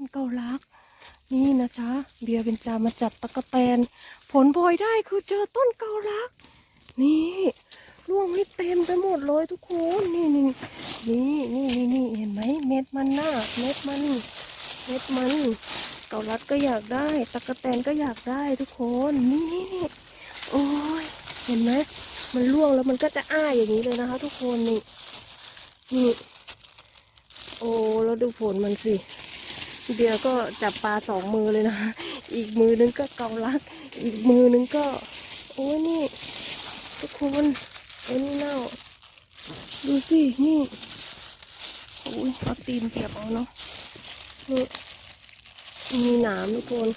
นเกาลัก นี่นะจ๊ะ เบียร์เป็นจามาจับตะกะแตน ผลพลอยได้คือเจอต้นเกาลัก นี่ร่วงให้เต็มไปหมดเลยทุกคนนี่นี่นี่นี่นี่นี่เห็นไหมเม็ดมันหน่ะเม็ดมันเม็ดมันเกาลัดก็อยากได้ตะกะแตนก็อยากได้ทุกคนนี่นี่นี่โอ้ยเห็นไหมมันร่วงแล้วมันก็จะอ้าอย่างนี้เลยนะคะ ทุกคนนี่นี่โอ้แล้วดูผลมันสิ เดียวก็จับปลาสองมือเลยนะ อีกมือนึงก็เกาลัก อีกมือนึงก็ โอ้ยนี่ทุกคนโอ้ยนี่เน่า ดูสินี่โอ้ยเอาตีนเปียบเอาเนาะนี่มีหนามทุกคน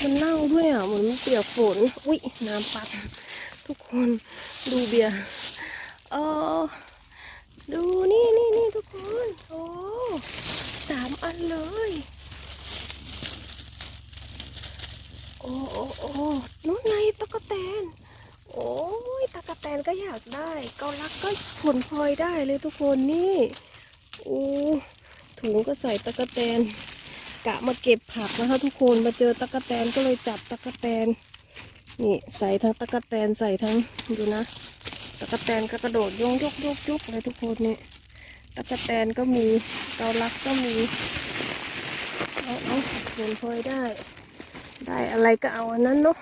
มันเน่าด้วยอะเหมือนมันเปียกฝน อุ้ยน้ำปัด ทุกคนดูเบียร์เออดูนี่นี่นี่ทุกคน โอ้สามอันเลย โอ้โอ้โอ้นู้นไงตะกะแตน โอ้ยตะกะแตนก็อยาก ได้เกาลักก็ผลพลอยได้เลยทุกคนนี่โอ้ถุงก็ใส่ตะกะแตนกะมาเก็บผักนะคะทุกคนมาเจอตะกะแตนก็เลยจับตะกะแตนนี่ใส่ทั้งตะกะแตนใส่ทั้งดูนะตะกะแตนก็กระโดดยงยกยกยกเลยทุกคนนี่ตะกะแตนก็มีเกาลักก็มีเอาเอาผลพลอยได้ ได้อะไรก็เอาอันนั้นเนาะ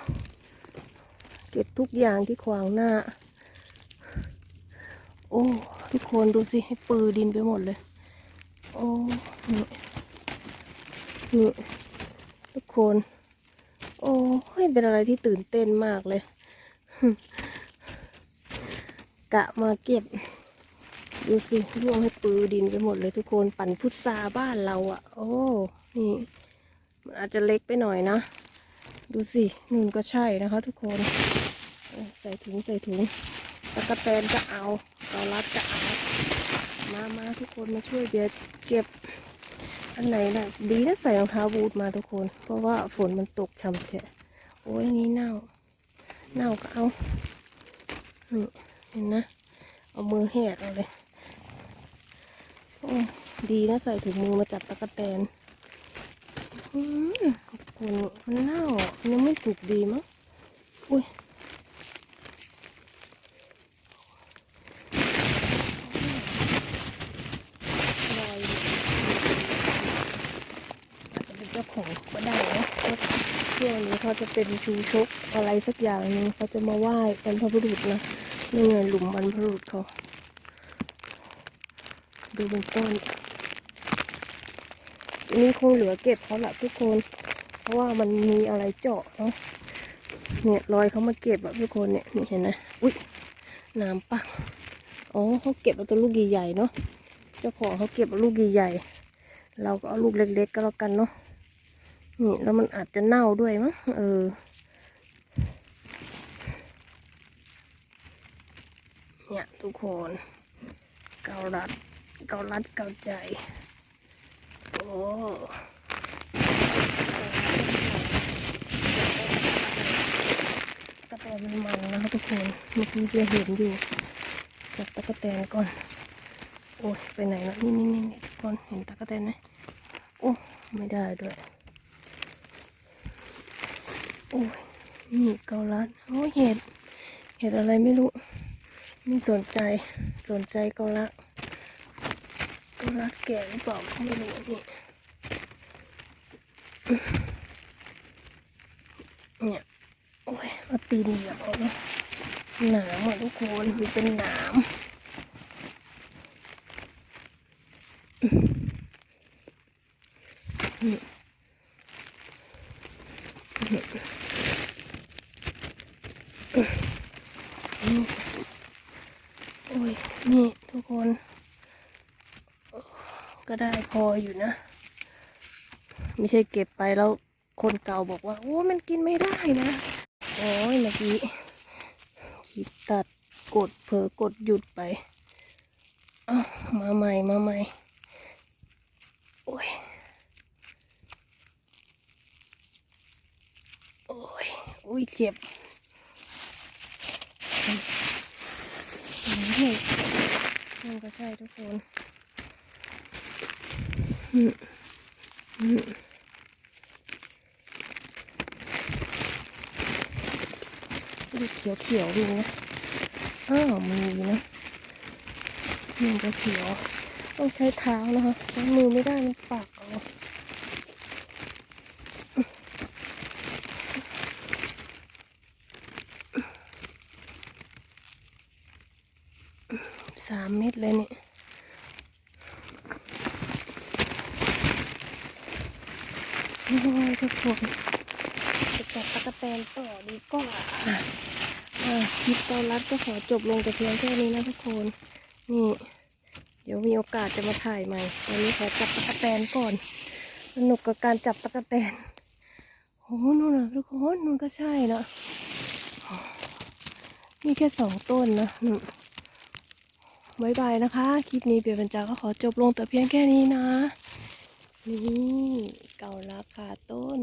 เก็บทุกอย่างที่ขวางหน้า อ้ทุกคนดูสิให้ปือดินไปหมดเลย โอ้นี่นี่ทุกคน โอ้ยเป็นอะไรที่ตื่นเต้นมากเลย กะมาเก็บ ดูสิร่วงให้ปือดินไปหมดเลย ทุกคนปั่นพุทราบ้านเราอะ่ะ โอ้นี่มันอาจจะเล็กไปหน่อยนะ ดูสินึ่งก็ใช่นะคะ ทุกคน ใส่ถุงใส่ถุงตะกะแตนก็เอา เกาลัดก็เอามามาทุกคนมาช่วยเบียร์เก็บ อันไหนน่ะดีนะใส่รองเท้าบูทมาทุกคน เพราะว่าฝนมันตกช่ำเสียโอ้ยนี่เน่า เน่าก็เอานี่เห็นนะ เอามือแหกเอาเลยโอ้ดีนะใส่ถุงมือมาจับตะกะแตนอืมคุณมันเน่ามันยังไม่สุกดีมั้งอุ้ยลอยอยู่อาจจะเป็นเจ้าของก็ได้นะเพราะ ช่วงนี้เขาจะเป็นชูชกอะไรสักอย่างหนึงเขาจะมาไหว้บรรพบุรุษนะนี่ไงหลุมบรรพบุรุษเขาดูเป็นต้นอันนี้คงเหลือเก็บเขาละทุกคน เพราะว่ามันมีอะไรเจาะเนาะเนี่ยรอยเขามาเก็บอะทุกคนเนี่ยนี่เห็นไหมอุ้ยน้ำปักอ๋อเขาเก็บเอาตัวลูกใหญ่ๆเนาะเจ้าของเขาเก็บเอาลูกใหญ่ๆเราก็เอาลูกเล็กๆก็แล้วกันเนาะ นี่แล้วมันอาจจะเน่าด้วยมั้งเออ เนี่ยทุกคน เกาลัด เกาลัดเกาใจ โอ้ตะกะแตนมันมันนะคะทุกคน เมื่อกี้เร์เห็นอยู่ จับตะกแตนก่อน โอ้ยไปไหนแล้วนี่นี่นี่นี่ทุกคน เห็นตะกแตนไหมโอ้ ไม่ได้ด้วย โอ้ยนี่เกาลัดโอ้ยเห็ด เห็ดอะไรไม่รู้ไม่สนใจ สนใจเกาลัดเก็รักแก่หรือเปล่าก็ไม่รู้นี่เนี่ย โอ้ยเอาตีนเหยียบเอาเลยหนามอะทุกคนมันเป็นหนามนี่ โอ้ย นี่ทุกคน ก็ได้พออยู่นะ ไม่ใช่เก็บไปแล้วคนเก่าบอกว่า โอ้ มันกินไม่ได้นะ โอ้ยเมื่อกี้ขีดตัดกดเผลอกดหยุดไปอ้ามาใหม่ มาใหม่ โอ้ย โอ้ย อุ้ยเจ็บ ให้มันก็ใช่ทุกคนดูเขียวเขียวดูนะ อ้าวมือนะมือก็เขียว ต้องใช้เท้านะคะมือไม่ได้มันปากเอาามเม็ดเลยเนี่ยโอ้ยทุกคนจะจับตะกะแตนต่อดีกว่าอะคลิปตอนรัดก็ขอจบลงแต่เพียงแค่นี้นะทุกคน นี่ เดี๋ยวมีโอกาสจะมาถ่ายใหม่ตอนนี้ขอจับตะกะแตนก่อน สนุกกับการจับตะกะแตนโอ้นู่นนะทุกคนนู่นก็ใช่นะมีแค่สองต้นนะนู่น บายบายนะคะ คลิปนี้เบียร์บรรจาก็ขอจบลงแต่เพียงแค่นี้นะ นี่เก่าราคาต้น